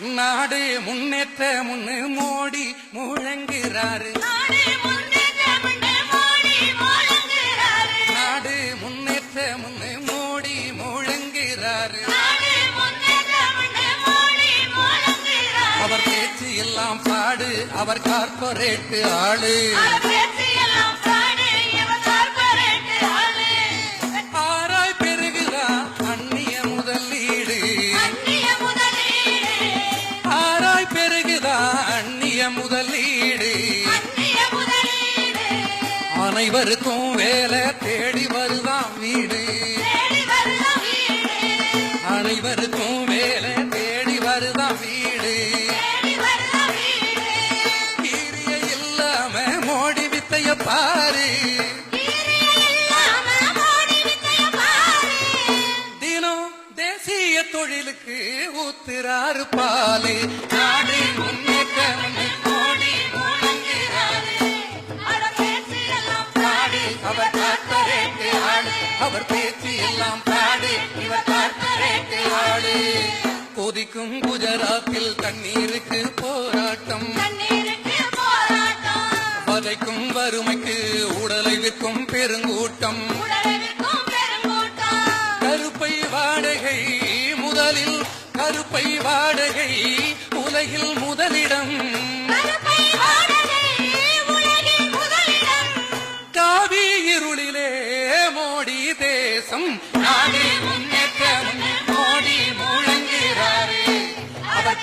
நாடு முன்னேற்ற முன்னு மோடி முழங்குறாரு. நாடு முன்னேற்ற முன்னு மோடி முழங்குறாரு. அவர் பேச்சு எல்லாம் பாடு அவர் கார்பரேட் ஆளு. அனைவருக்கும் வேலை தேடி வருதாம் வீடு. அனைவருக்கும் வேலை தேடி வருதாம் வீடு. கீரிய இல்லாம மோடி வித்தைய பாரு. தினம் தேசிய தொழிலுக்கு ஊத்துறாரு பாலு. பேச்சு எல்லாம் பாடு இவர் கார்பரேட் ஆளு கொதிக்கும் குஜராத்தில் தண்ணீருக்கு போராட்டம். வதைக்கும் வறுமைக்கு உடலை விற்கும் பெருங்கூட்டம். கருப்பை வாடகை முதலில் கருப்பை வாடகை உலகில் முதலிடம்.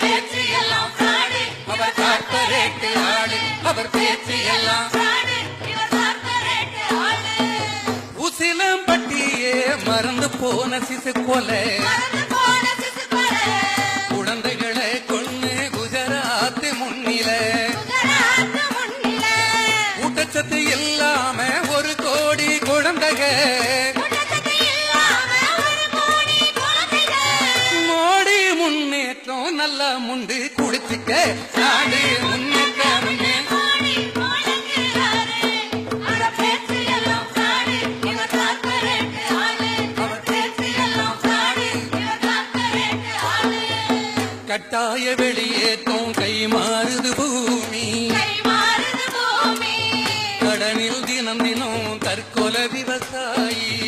பேச்சு எல்லாம் அவர் கார்பரேட் ஆளு அவர் பேச்சு எல்லாம் உசிலம்பட்டியே மறந்து போன சிசு கொலை. வந்து பாடு, இவர் கார்ப்பரேட் ஆளு. கட்டாய வெளியேற்றம் கை கை மாறுது பூமி. கடனில் தினம் தினம் தற்கொலை விவசாயி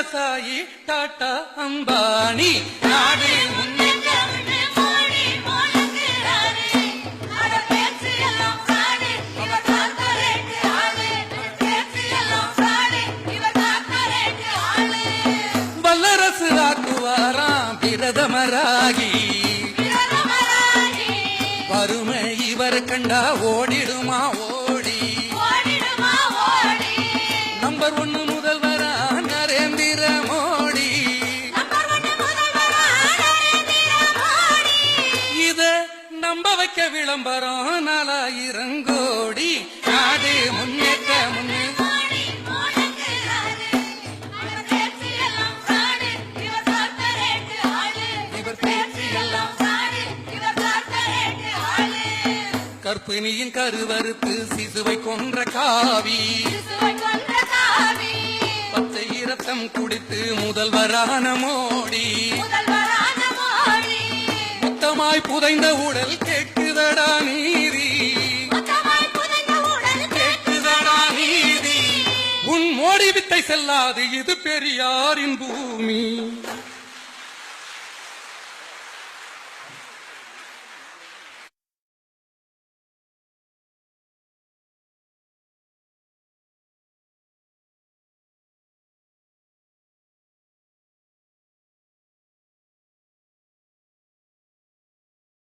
விவசாயி டாடா அம்பானி. நாடு. வல்லரசு ஆக்குவாராம் பிரதமராகி. வறுமை இவர் கண்டா ஓடிடுமா ஓடி. ஓடிடுமா ஓடி. நம்பர் ஒன்னு நம்ப வைக்க விளம்பரம் நாலாயிரம் கோடி நாடு முன்னேற்ற முன்னே. கற்பிணியின் கருவறுத்து சிசுவை கொன்ற காவி. பச்சை ரத்தம் குடித்து முதல்வரான மோடி. மொத்தமாய் புதைந்த உடல் கேட்குதடா நீதி? கேட்குதடா நீதி? உன் மோடி வித்தை செல்லாது இது பெரியாரின் பூமி.